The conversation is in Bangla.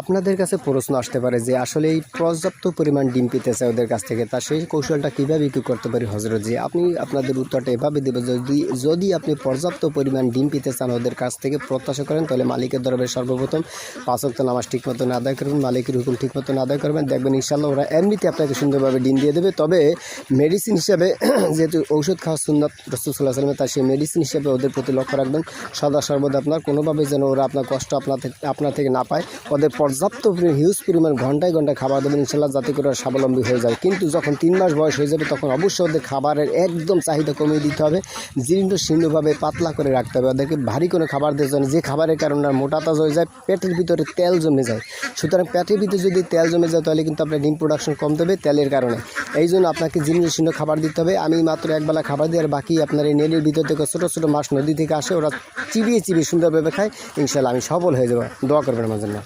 আপনাদের কাছে প্রশ্ন আসতে পারে যে আসলে এই পর্যাপ্ত পরিমাণ ডিম পেতে চায় ওদের কাছ থেকে, তা সেই কৌশলটা কীভাবে কী করতে পারি? হজরত জি, আপনি আপনাদের উত্তরটা এভাবে দেবেন যদি যদি আপনি পর্যাপ্ত পরিমাণ ডিম পেতে চান ওদের কাছ থেকে প্রত্যাশা করেন, তাহলে মালিকের দরবারে সর্বপ্রথম পাঁচ ওয়াক্ত নামাজ ঠিক মতন আদায় করবেন, মালিকের হুকুম ঠিক মতন আদায় করবেন, দেখবেন ইনশাল্লাহ ওরা এমনিতে আপনাকে সুন্দরভাবে ডিম দিয়ে দেবে। তবে মেডিসিন হিসাবে যেহেতু ঔষধ খাওয়া সুন্নত রসুল্লাহ সাল্লামে তার সেই মেডিসিন হিসাবে ওদের প্রতি লক্ষ্য রাখবেন। সদা সর্বদা আপনার কোনোভাবে যেন ওরা আপনার কষ্ট আপনার থেকে আপনার থেকে না পায়, ওদের পর্যাপ্ত হিউজ পরিমাণ ঘন্টায় ঘন্টায় খাবার দেবেন ইনশাল্লাহ যাতে করে স্বাবলম্বী হয়ে যায়। কিন্তু যখন তিন মাস বয়স হয়ে যাবে, তখন অবশ্যই ওদের খাবারের একদম চাহিদা কমিয়ে দিতে হবে। জীর্ণ শীর্ণভাবে পাতলা করে রাখতে হবে। ওদেরকে ভারী কোনো খাবার দিতে হবে যে খাবারের কারণে আর মোটা তাজ হয়ে যায়, পেটের ভিতরে তেল জমে যায়। সুতরাং পেটের ভিতরে যদি তেল জমে যায়, তাহলে কিন্তু আপনার ডিম প্রোডাকশন কম দেবে তেলের কারণে। এই জন্য আপনাকে জীর্ণ শীর্ণ খাবার দিতে হবে। আমি মাত্র একবেলা খাবার দিই, আর বাকি আপনার এই নেলের ভিতর থেকে ছোটো ছোটো মাছ নদী থেকে আসে, ওরা চিবিয়ে চিবিয়ে সুন্দরভাবে খায়। ইনশাল্লাহ আমি সফল হয়ে যাব। দোয়া করবেন আমার জন্য।